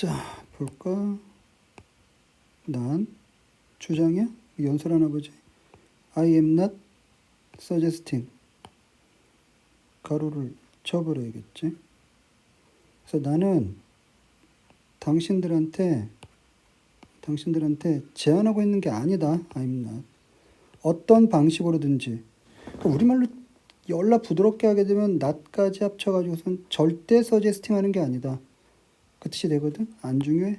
자, 볼까? 난 주장이야? 연설 하나 보지. I am not suggesting. 가로를 쳐버려야겠지. 그래서 나는 당신들한테 당신들한테 제안하고 있는 게 아니다. I'm not. 어떤 방식으로든지 그러니까 우리말로 열나 부드럽게 하게 되면 not까지 합쳐가지고선 절대 서제스팅 하는 게 아니다. 그 뜻이 되거든. 안 중요해.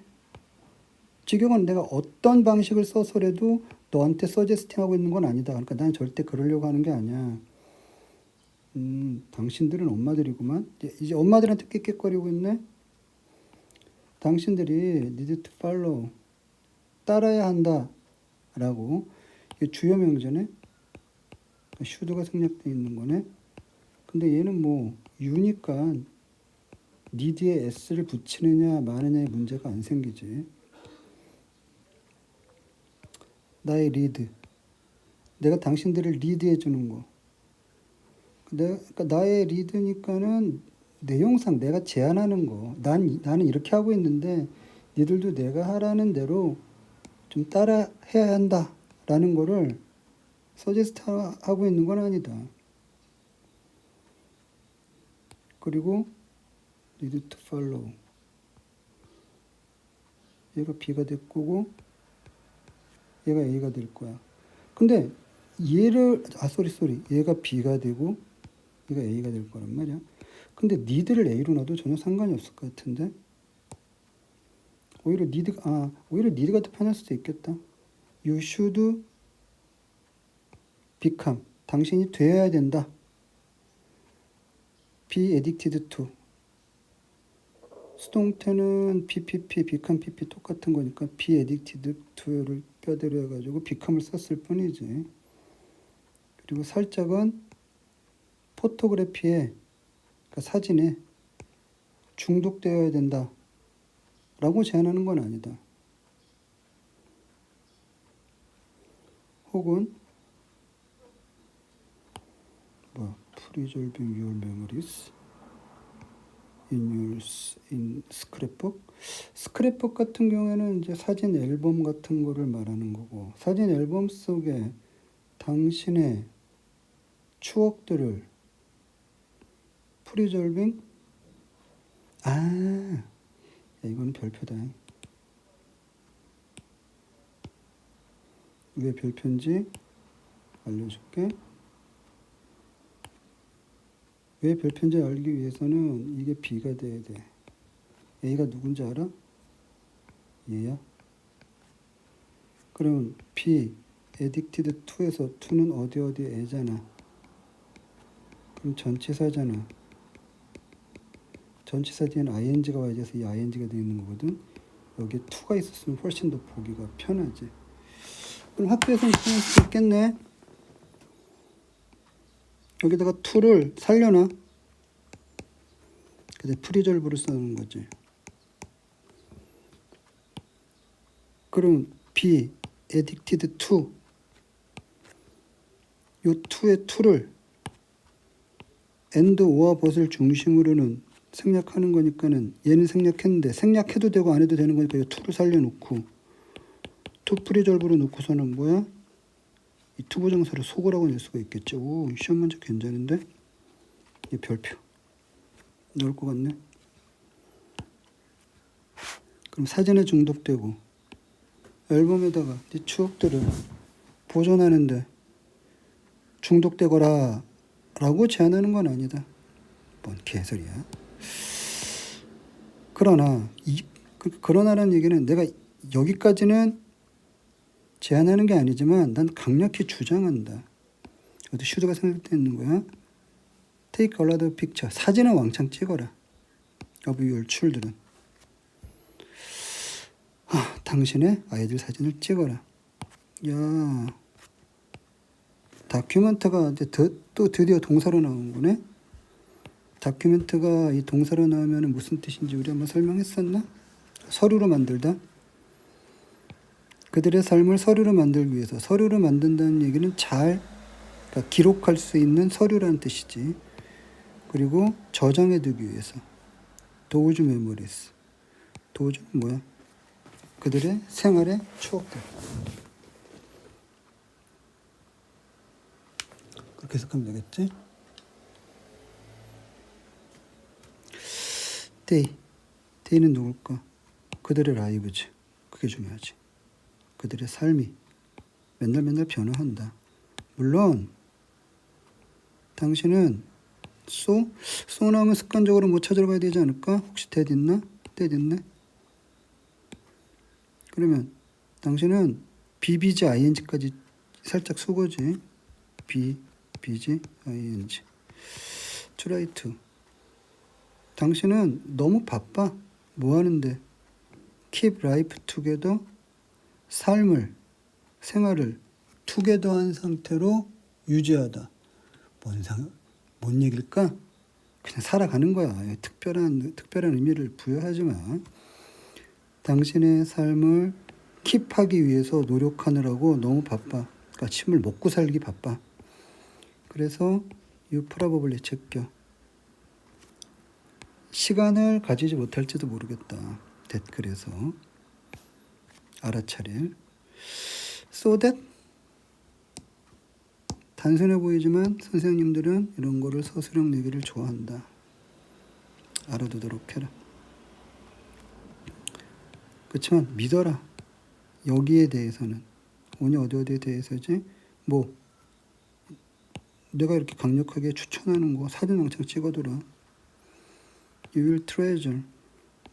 지경은 내가 어떤 방식을 써서라도 너한테 서제스팅 하고 있는 건 아니다. 그러니까 난 절대 그러려고 하는 게 아니야. 음, 당신들은 엄마들이구만. 이제- 엄마들한테 깨끗거리고 있네. 당신들이 need to 따라야 한다라고 주요 명제네. 그러니까 should가 생략돼 있는 거네. 근데 얘는 뭐 유니까 need에 s를 붙이느냐 마느냐의 문제가 안 생기지. 나의 리드. 내가 당신들을 리드해 주는 거. 내가, 그러니까 나의 리드니까는 내용상 내가 제안하는 거. 난, 나는 이렇게 하고 있는데 니들도 내가 하라는 대로 좀 따라 해야 한다. 라는 거를 서제스트 하고 있는 건 아니다. 그리고 need to follow. 얘가 B가 될 거고 얘가 A가 될 거야. 근데 얘를 아 쏘리 쏘리 얘가 B가 되고 얘가 A가 될 거란 말이야. 근데 니들을 A로 놔도 전혀 상관이 없을 것 같은데 오히려 니드 아 오히려 니드가 더 편할 수도 있겠다. You should become 당신이 되어야 된다. Be addicted to 수동태는 BPP, become PP 똑같은 거니까 be addicted to를 뼈대로 해가지고 become을 썼을 뿐이지. 그리고 살짝은 포토그래피에 그러니까 사진에 중독되어야 된다. 라고 제안하는 건 아니다. 혹은 뭐 in your s- in scrapbook 스크랩북 같은 경우에는 이제 사진 앨범 같은 거를 말하는 거고 사진 앨범 속에 당신의 추억들을 프리졸빙? 아 야, 이거는 별표다. 왜 별표인지 알려줄게 왜 별표인지 알기 위해서는 이게 B가 돼야 돼? A가 누군지 알아? 얘야? 그러면 B addicted to에서 to는 어디 어디 애잖아. 그럼 전치사잖아. 전치사 뒤에는 ing가 와야 돼서 이 ing가 되어 있는 거거든. 여기에 to가 있었으면 훨씬 더 보기가 편하지. 그럼 학교에서는 쓸수 있겠네 여기다가 to를 살려놔 그래서 프리졸브를 쓰는 거지 그럼 be addicted to 요 to의 to를 and or but을 중심으로는 생략하는 거니까는 얘는 생략했는데 생략해도 되고 안 해도 되는 거니까 이 to를 살려놓고 to 프리졸브로 놓고서는 뭐야? 이 투부 정사를 속으라고 낼 수가 있겠죠. 오, 시험 문제 괜찮은데? 이 별표. 넣을 것 같네. 그럼 사진에 중독되고 앨범에다가 네 추억들을 보존하는데 중독되거라 라고 제안하는 건 아니다. 뭔 개소리야. 그러나 이 그- 그러나라는 얘기는 내가 여기까지는 제안하는 게 아니지만 난 강력히 주장한다. 여기도 슈드가 생각되어 있는 거야. Take a lot of picture. 사진을 왕창 찍어라. your children. 아, 당신의 아이들 사진을 찍어라. 야, 다큐멘트가 이제 더, 또 드디어 동사로 나온 거네. 다큐멘트가 이 동사로 나오면 무슨 뜻인지 우리 한번 설명했었나? 서류로 만들다. 그들의 삶을 서류로 만들기 위해서 서류로 만든다는 얘기는 잘 그러니까 기록할 수 있는 서류라는 뜻이지. 그리고 저장해 두기 위해서 도우즈 메모리스 도저는 뭐야? 그들의 생활의 추억들. 그렇게 해석하면 되겠지? 데이. 데이는 누굴까? 그들의 라이브즈. 그게 중요하지. 그들의 삶이 맨날 맨날 변화한다. 물론 당신은 쏘? 쏘 나오면 습관적으로 못 찾아봐야 되지 않을까? 혹시 대 있나? 대 있네? 그러면 당신은 비비지 ing까지 살짝 속어지. 비 비지 ing. to. 당신은 너무 바빠. 뭐 하는데? keep life together. 삶을 생활을 투게더한 상태로 유지하다. 뭔 상, 뭔 얘기일까? 그냥 살아가는 거야. 특별한 특별한 의미를 부여하지 마. 당신의 삶을 킵하기 위해서 노력하느라고 너무 바빠. 그러니까 침을 먹고 살기 바빠. 그래서 probably check. 시간을 가지지 못할지도 모르겠다. 댓글에서 알아차릴. So that 단순해 보이지만 선생님들은 이런 거를 서술형 내기를 좋아한다. 알아두도록 해라. 그렇지만 믿어라. 여기에 대해서는 오니 어디 어디에 대해서지? 뭐 내가 이렇게 강력하게 추천하는 거 사진 왕창 찍어둬라. You will treasure.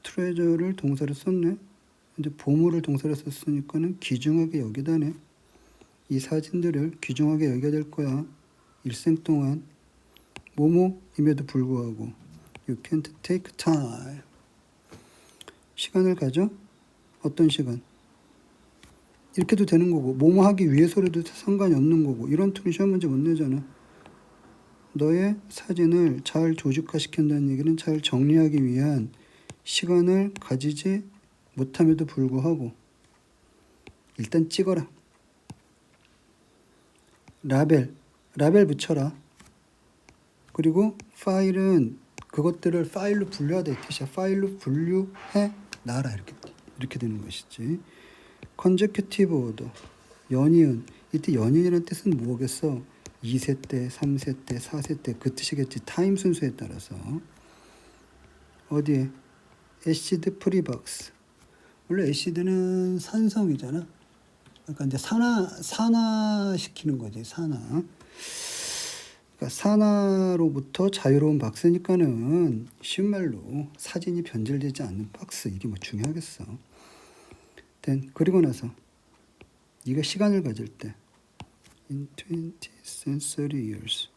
treasure를 동사를 썼네. 근데 보물을 동사를 썼으니까는 귀중하게 여기다네. 이 사진들을 귀중하게 여겨야 될 거야. 일생 동안 뭐뭐임에도 불구하고 you can't take time. 시간을 가져? 어떤 시간? 이렇게도 되는 거고 뭐뭐 하기 위해서라도 상관이 없는 거고 이런 톤 시험 문제 못 내잖아. 너의 사진을 잘 조직화시킨다는 얘기는 잘 정리하기 위한 시간을 가지지 못함에도 불구하고 일단 찍어라. 라벨, 라벨 붙여라. 그리고 파일은 그것들을 파일로 분류해야 돼. 뜻이야. 파일로 분류해 놔라 이렇게 이렇게 되는 것이지. 컨제큐티브 오더, 연이은. 이때 연이은이라는 뜻은 뭐겠어? 2세 때, 3세 때, 4세 때 그 뜻이겠지. 타임 순서에 따라서. 어디에? 애시드 프리박스. 원래 애시드는 산성이잖아. 그러니까 이제 산화 산화 시키는 거지 산화. 그러니까 산화로부터 자유로운 박스니까는 쉬운 말로 사진이 변질되지 않는 박스 이게 뭐 중요하겠어. 된 그리고 나서 네가 시간을 가질 때 in 20 century years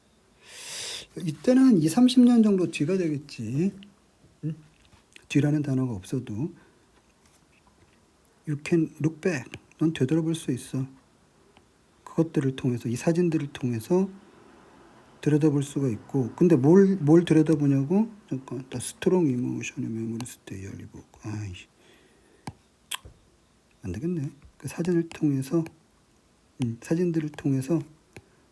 이때는 한 2, 30년 정도 뒤가 되겠지. 응? 뒤라는 단어가 없어도 you can look back. 넌 되돌아볼 수 있어. 그것들을 통해서 이 사진들을 통해서 들여다볼 수가 있고 근데 뭘 뭘 들여다보냐고? 잠깐 다 스트롱 이모션의 메모리 스테이 열리고 아이 안 되겠네. 그 사진을 통해서 음, 사진들을 통해서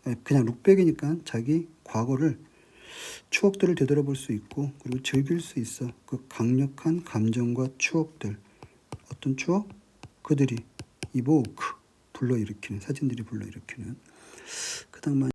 아니, 그냥 룩백이니까 자기 과거를 추억들을 되돌아볼 수 있고 그리고 즐길 수 있어. 그 강력한 감정과 추억들. 어떤 추억 그들이 이보크 불러일으키는 사진들이 불러일으키는 그다음